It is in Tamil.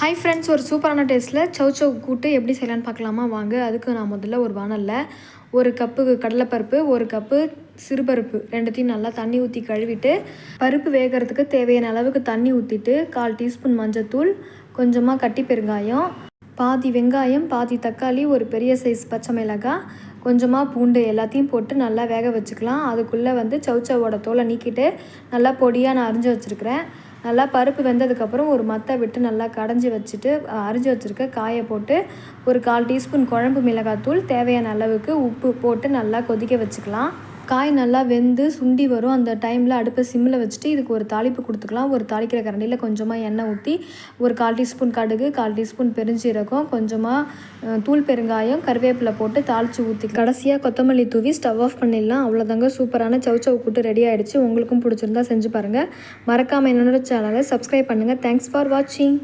ஹாய் ஃப்ரெண்ட்ஸ் ஒரு சூப்பரான டேஸ்ட்டில் சவு சவு கூட்டு எப்படி செய்யலான்னு பார்க்கலாமா? வாங்க அதுக்கு நான் முதல்ல ஒரு வானலில் ஒரு கப்பு கடலைப்பருப்பு ஒரு கப்பு சிறுபருப்பு ரெண்டுத்தையும் நல்லா தண்ணி ஊற்றி கழுவிட்டு பருப்பு வேகிறதுக்கு தேவையான அளவுக்கு தண்ணி ஊற்றிட்டு கால் டீஸ்பூன் மஞ்சத்தூள் கொஞ்சமாக கட்டி பெருங்காயம் பாதி வெங்காயம் பாதி தக்காளி ஒரு பெரிய சைஸ் பச்சை மிளகாய் கொஞ்சமாக பூண்டு எல்லாத்தையும் போட்டு நல்லா வேக வச்சுக்கலாம். அதுக்குள்ளே வந்து சவுச்சவோட தோலை நீக்கிட்டு நல்லா பொடியாக நான் அரிஞ்சு வச்சுருக்கிறேன். நல்லா பருப்பு வெந்ததுக்கப்புறம் ஒரு மத்தை விட்டு நல்லா கடைஞ்சி வச்சுட்டு அரிஞ்சு வச்சுருக்க காயை போட்டு ஒரு கால் டீஸ்பூன் குழம்பு மிளகாத்தூள் தேவையான அளவுக்கு உப்பு போட்டு நல்லா கொதிக்க வச்சுக்கலாம். காய் நல்லா வெந்து சுண்டி வரும். அந்த டைமில் அடுப்பை சிம்மில் வச்சுட்டு இதுக்கு ஒரு தாளிப்பு கொடுத்துக்கலாம். ஒரு தாளிக்கிற கரண்டியில் கொஞ்சமாக எண்ணெய் ஊற்றி ஒரு கால் டீஸ்பூன் கடுகு கால் டீஸ்பூன் பெருஞ்சீரகம் கொஞ்சமாக தூள் பெருங்காயம் கருவேப்பிலை போட்டு தாளித்து ஊற்றி கடைசியாக கொத்தமல்லி தூவி ஸ்டவ் ஆஃப் பண்ணிடலாம். அவ்வளோதாங்க சூப்பரான சவு சவு கூட்டு ரெடி ஆகிடுச்சு உங்களுக்கும் பிடிச்சிருந்தா செஞ்சு பாருங்கள் மறக்காமல் என்னோட சேனலை சப்ஸ்கிரைப் பண்ணுங்கள் தேங்க்ஸ் ஃபார் வாட்சிங்